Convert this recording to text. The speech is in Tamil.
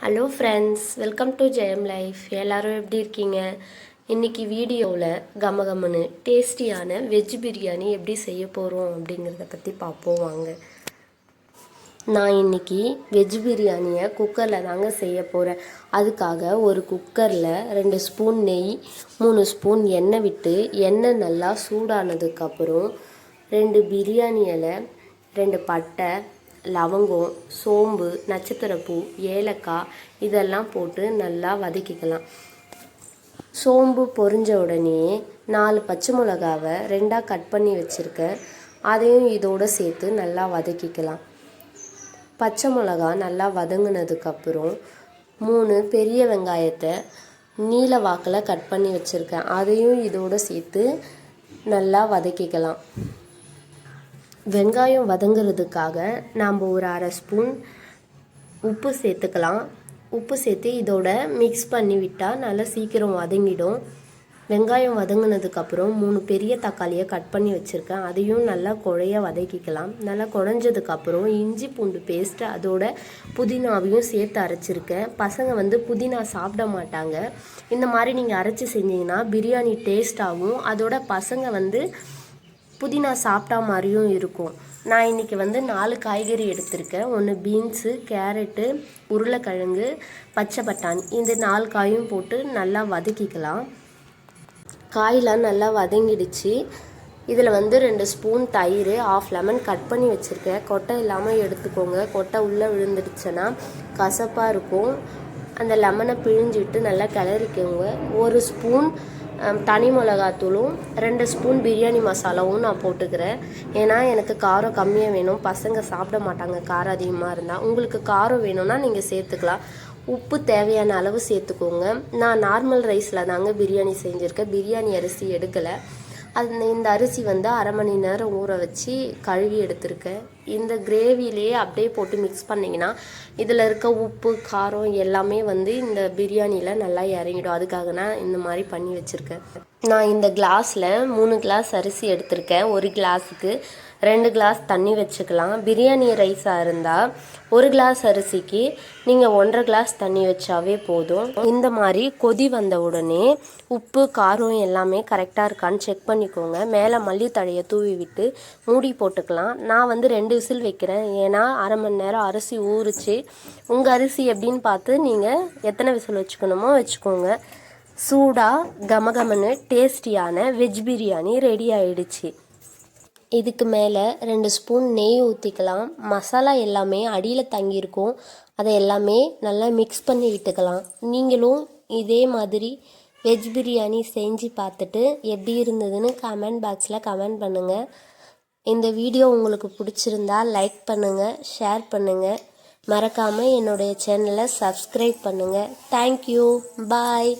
Hello friends welcome to Jayam life எல்லாரும் எப்படி இருக்கீங்க? இன்னைக்கு வீடியோவில் கமகமனு டேஸ்டியான வெஜ் பிரியாணி எப்படி செய்ய போகிறோம் அப்படிங்கிறத பற்றி பார்ப்போம் வாங்க. நான் இன்னைக்கு வெஜ் பிரியாணியை குக்கரில் தாங்க செய்ய போகிறேன் அதுக்காக ஒரு குக்கரில் ரெண்டு ஸ்பூன் நெய் மூணு ஸ்பூன் எண்ணெய் விட்டு எண்ணெய் நல்லா சூடானதுக்கப்புறம் ரெண்டு பிரியாணி இலை ரெண்டு பட்டை லவங்கம் சோம்பு நட்சத்திரப்பூ ஏலக்காய் இதெல்லாம் போட்டு நல்லா வதக்கிக்கலாம். சோம்பு பொரிஞ்ச உடனே நாலு பச்சை மிளகாவை ரெண்டாக கட் பண்ணி வச்சுருக்கேன். அதையும் இதோடு சேர்த்து நல்லா வதக்கிக்கலாம். பச்சை மிளகா நல்லா வதங்கினதுக்கப்புறம் மூணு பெரிய வெங்காயத்தை நீல வாக்கில் கட் பண்ணி வச்சுருக்கேன். அதையும் இதோடு சேர்த்து நல்லா வதக்கிக்கலாம். வெங்காயம் வதங்குறதுக்காக நாம் ஒரு அரை ஸ்பூன் உப்பு சேர்த்துக்கலாம். உப்பு சேர்த்து இதோட மிக்ஸ் பண்ணி விட்டால் நல்லா சீக்கிரம் வதங்கிடும். வெங்காயம் வதங்கினதுக்கப்புறம் மூணு பெரிய தக்காளியை கட் பண்ணி வச்சுருக்கேன். அதையும் நல்லா குழைய வதக்கிக்கலாம். நல்லா குழஞ்சதுக்கப்புறம் இஞ்சி பூண்டு பேஸ்ட்டு அதோட புதினாவையும் சேர்த்து அரைச்சிருக்கேன். பசங்க வந்து புதினா சாப்பிட மாட்டாங்க. இந்த மாதிரி நீங்கள் அரைச்சி செஞ்சீங்கன்னா பிரியாணி டேஸ்ட்டாகவும் அதோட பசங்க வந்து புதினா சாப்பிட்டா மாதிரியும் இருக்கும். நான் இன்றைக்கி வந்து நாலு காய்கறி எடுத்திருக்கேன். ஒன்று பீன்ஸு கேரட்டு உருளைக்கிழங்கு பச்சை பட்டாணி. இந்த நாலு காயும் போட்டு நல்லா வதக்கிக்கலாம். காயெலாம் நல்லா வதங்கிடுச்சு. இதில் வந்து ரெண்டு ஸ்பூன் தயிர் ஆஃப் லெமன் கட் பண்ணி வச்சுருக்கேன். கொட்டை இல்லாமல் எடுத்துக்கோங்க. கொட்டை உள்ளே விழுந்துடுச்சுன்னா கசப்பாக இருக்கும். அந்த லெமனை பிழிஞ்சிட்டு நல்லா கிளறிக்கோங்க. ஒரு ஸ்பூன் தனி மிளகாத்தூளும் ரெண்டு ஸ்பூன் பிரியாணி மசாலாவும் நான் போட்டுக்கிறேன். ஏன்னா எனக்கு காரம் கம்மியாக வேணும். பசங்க சாப்பிட மாட்டாங்க. காரம் அதிகமாக இருந்தால் உங்களுக்கு காரம் வேணும்னா நீங்கள் சேர்த்துக்கலாம். உப்பு தேவையான அளவு சேர்த்துக்கோங்க. நான் நார்மல் ரைஸில் தாங்க பிரியாணி செஞ்சுருக்கேன். பிரியாணி அரிசி எடுக்கலை. அந்த இந்த அரிசி வந்து அரை மணி நேரம் ஊற வச்சு கழுவி எடுத்திருக்கேன். இந்த கிரேவிலேயே அப்படியே போட்டு மிக்ஸ் பண்ணிங்கன்னா இதில் இருக்க உப்பு காரம் எல்லாமே வந்து இந்த பிரியாணியில் நல்லா இறங்கிடும். அதுக்காக நான் இந்த மாதிரி பண்ணி வச்சுருக்கேன். நான் இந்த கிளாஸில் மூணு கிளாஸ் அரிசி எடுத்திருக்கேன். ஒரு கிளாஸுக்கு ரெண்டு கிளாஸ் தண்ணி வச்சுக்கலாம். பிரியாணி ரைஸாக இருந்தால் ஒரு கிளாஸ் அரிசிக்கு நீங்கள் ஒன்றரை கிளாஸ் தண்ணி வச்சாவே போதும். இந்த மாதிரி கொதி வந்த உடனே உப்பு காரம் எல்லாமே கரெக்டாக இருக்கான்னு செக் பண்ணிக்கோங்க. மேலே மல்லித்தழையை தூவி விட்டு மூடி போட்டுக்கலாம். நான் வந்து ரெண்டு விசில் வைக்கிறேன். ஏன்னா அரை மணி நேரம் அரிசி ஊறுச்சு. உங்கள் அரிசி எப்படின்னு பார்த்து நீங்கள் எத்தனை விசில் வச்சுக்கணுமோ வச்சுக்கோங்க. சூடாக கமகமன்னு டேஸ்டியான வெஜ் பிரியாணி ரெடி ஆயிடுச்சு. இதுக்கு மேலே ரெண்டு ஸ்பூன் நெய் ஊற்றிக்கலாம் மசாலா எல்லாமே அடியில் தங்கியிருக்கும். அதை எல்லாமே நல்லா மிக்ஸ் பண்ணி விட்டுக்கலாம். நீங்களும் இதே மாதிரி வெஜ் பிரியாணி செஞ்சு பார்த்துட்டு எப்படி இருந்ததுன்னு கமெண்ட் பாக்ஸில் கமெண்ட் பண்ணுங்கள் இந்த வீடியோ உங்களுக்கு பிடிச்சிருந்தா லைக் பண்ணுங்கள் ஷேர் பண்ணுங்கள் மறக்காமல் என்னுடைய சேனலை சப்ஸ்கிரைப் பண்ணுங்கள் தேங்க்யூ பாய்